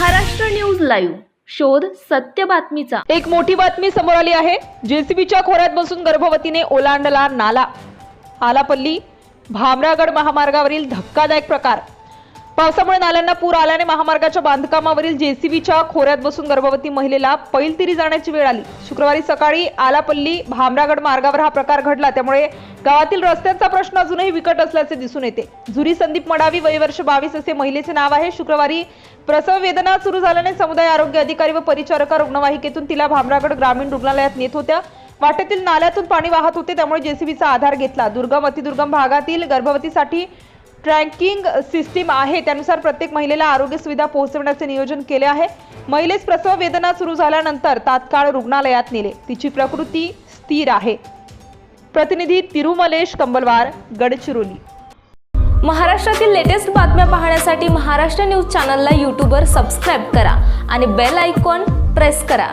Maharashtra news live. शोध सत्य बातमीचा. एक मोठी बातमी समोर आली आहे. जेसीबीच्या खोऱ्यात बसून गर्भवतीने ओलांडला नाला. आलापल्ली भामरागड महामार्गावरील धक्कादायक प्रकार. पावसामुळे नाल्यांना पूर आल्याने महामार्गाच्या बांधकामावरील जेसीबीच्या खोऱ्यात बसून गर्भवती महिलेला पैलतिरी जाण्याची वेळ आली. शुक्रवारी सकाळी आलापल्ली भामरागड मार्गावर हा प्रकार घडला. त्यामुळे गावातील रस्त्यांचा प्रश्न अजूनही विकट असल्याचे दिसून येते. जुरी संदीप मडावी वय वर्ष बावीस असे महिलेचे नाव आहे. शुक्रवारी प्रसव वेदना सुरू झाल्याने समुदाय आरोग्य अधिकारी व परिचारका रुग्णवाहिकेतून तिला भामरागड ग्रामीण रुग्णालयात नेत होत्या. वाटेतील नाल्यातून पाणी वाहत होते. त्यामुळे जेसीबीचा आधार घेतला. दुर्गम अतिदुर्गम भागातील गर्भवतीसाठी ट्रॅकिंग सिस्टीम आहे. त्यानुसार प्रत्येक महिलेला आरोग्य सुविधा पोहोचवण्याचे नियोजन केले आहे. महिलेस प्रसव वेदना सुरू झाल्यानंतर तात्काळ रुग्णालयात नेले. तिची प्रकृती स्थिर आहे. प्रतिनिधी तिरुमलेश कंबलवार गडचिरोली. महाराष्ट्रातील लेटेस्ट बातम्या पाहण्यासाठी महाराष्ट्र न्यूज चॅनलला यूट्यूबवर सबस्क्राईब करा आणि बेल आयकॉन प्रेस करा.